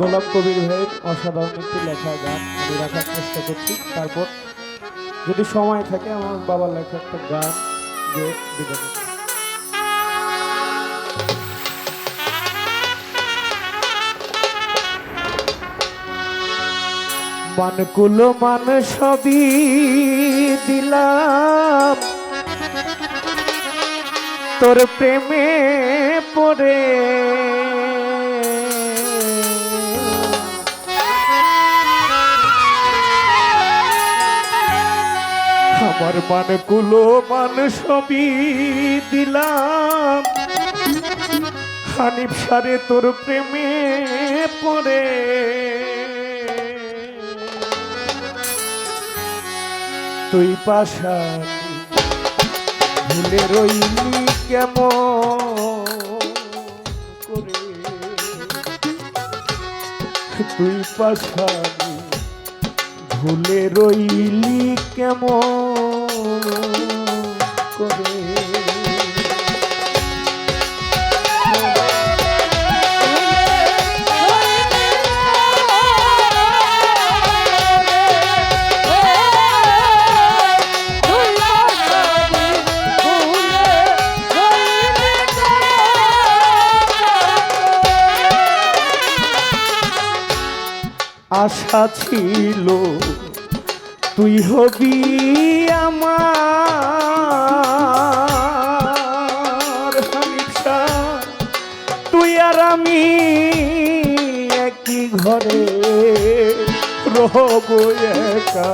গোলাপ কবির ভাইয়ের অসাধারণ একটি লেখা গান আমি রাখার চেষ্টা করছি। তারপর যদি সময় থাকে আমার বাবার লেখা একটা গান যে মানকুল মান সবই দিলাম। তোর প্রেমে পড়ে আমার মান কুলো মান সবই দিলাম। হানিফ সারে তোর প্রেমে পড়ে। তুই পাশানি ভুলে রইলি কেমন তুই পাশানি ভুলে রইলি কেমন আশা ছিল তুই হবি আমার তুই আর আমি একই ঘরে রহব একা।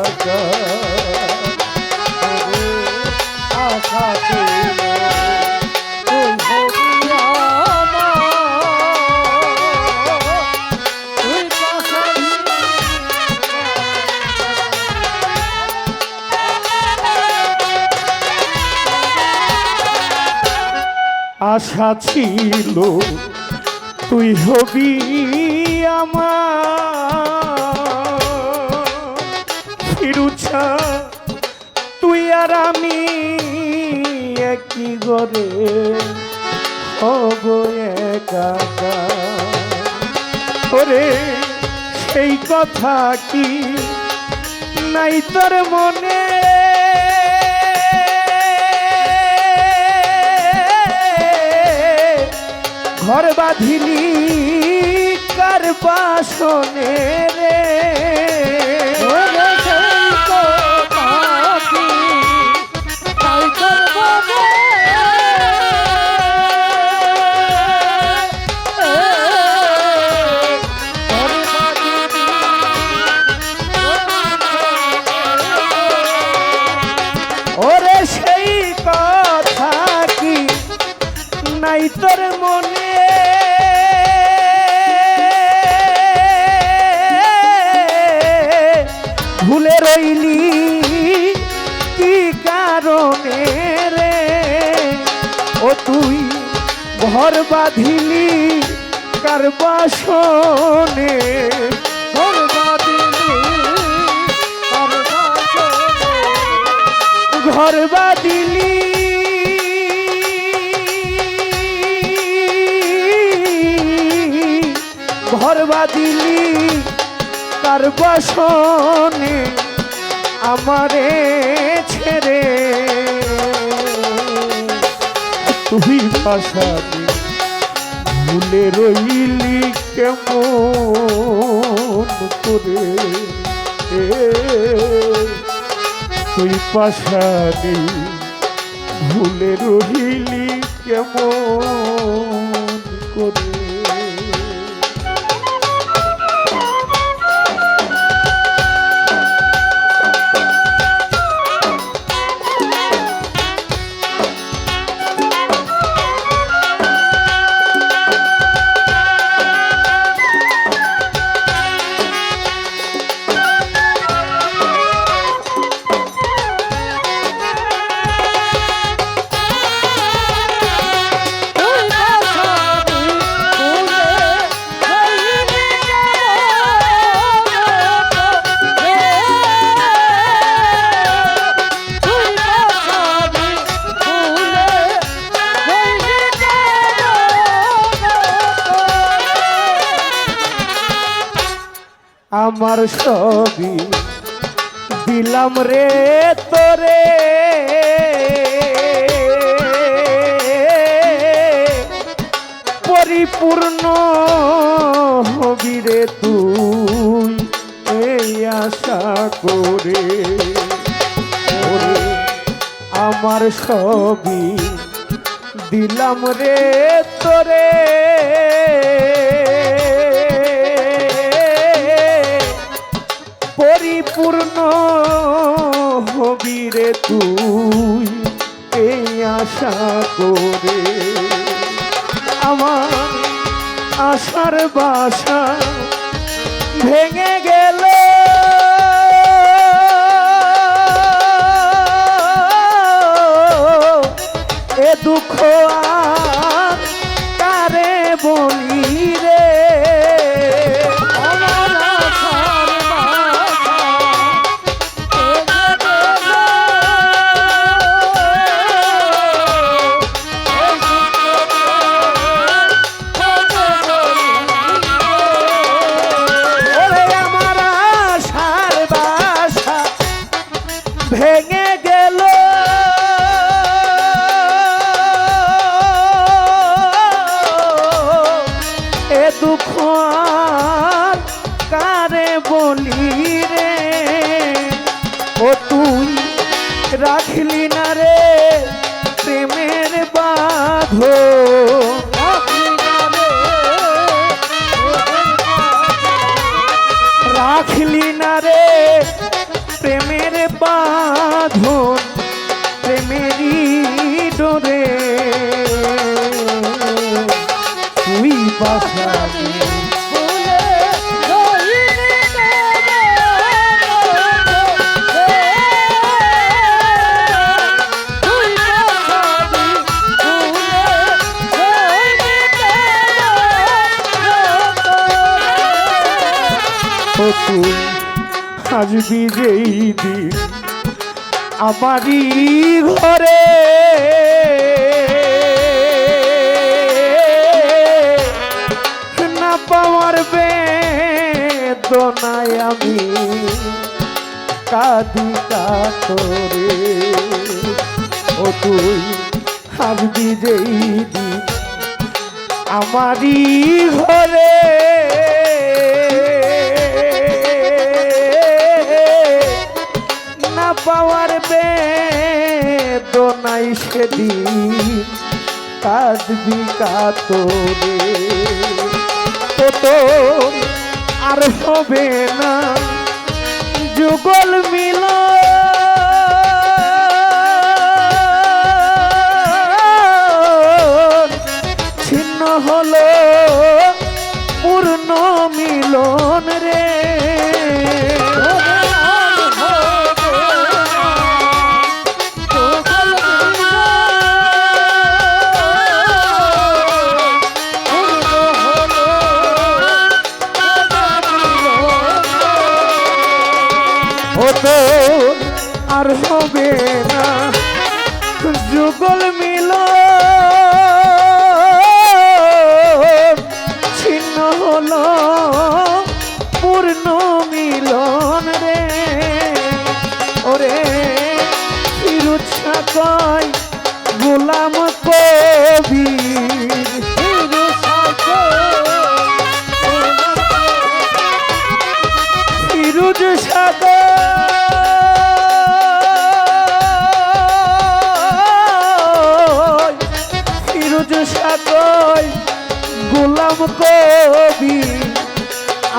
আশা ছিল তুই হবি আমার তুই আর আমি একই একা একা। ওরে, সেই কথা কি নাই তোর মনে ঘর বাঁধিলি কার বাসনে রে? কথা কি নাই তোর মনে? ভুলে রইলি কি কারণে রে? ও তুই ঘর বাঁধিলি কার বাসনে? ঘর বাদিলি তার বাসনে আমারে ছেড়ে। তুই ভাষাতে ভুলে রইলি কেমন করে? তুই পাশানি ভুলে রহিলি কেমন করে? ছবি দিলাম রে তোরে। পরিপূর্ণ হবি রে তুই, এই আশা করে। আমার ছবি দিলাম রে তোরে। হবি রে তুই? এই আশা করে আমার আশার বাসা ভেঙে গেল রাখলি না রে প্রেমের বাঁধো। রাখলি না রে প্রেমের বাঁধন। আসবি যেই দিন। আমারই ঘরে না পাওয়ার বেদনায় আমি কাঁদি কাতরে ও তুই আসবি যেই দিন। আমারই ঘরে সেদিন কাঁদবি কাতরে। তো আর হবে না। যুগল সাগর ফিরুজ সাগর গোলাম কবি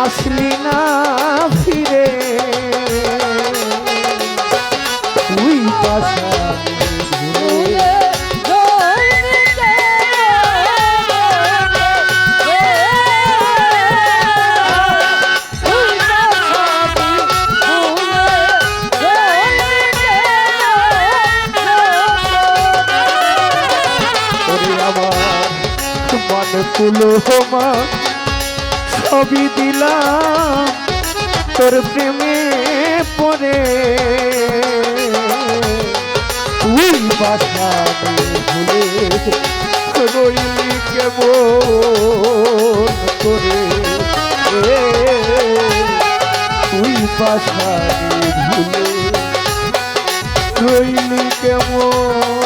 আসলি না ফিরে মন তুলো মা ছবি দিলাম তোর প্রেমে পরে তুই বাসা ভুলে রইলি কেমন করে এ ভালোবাসা ভুলে রইলি কেমন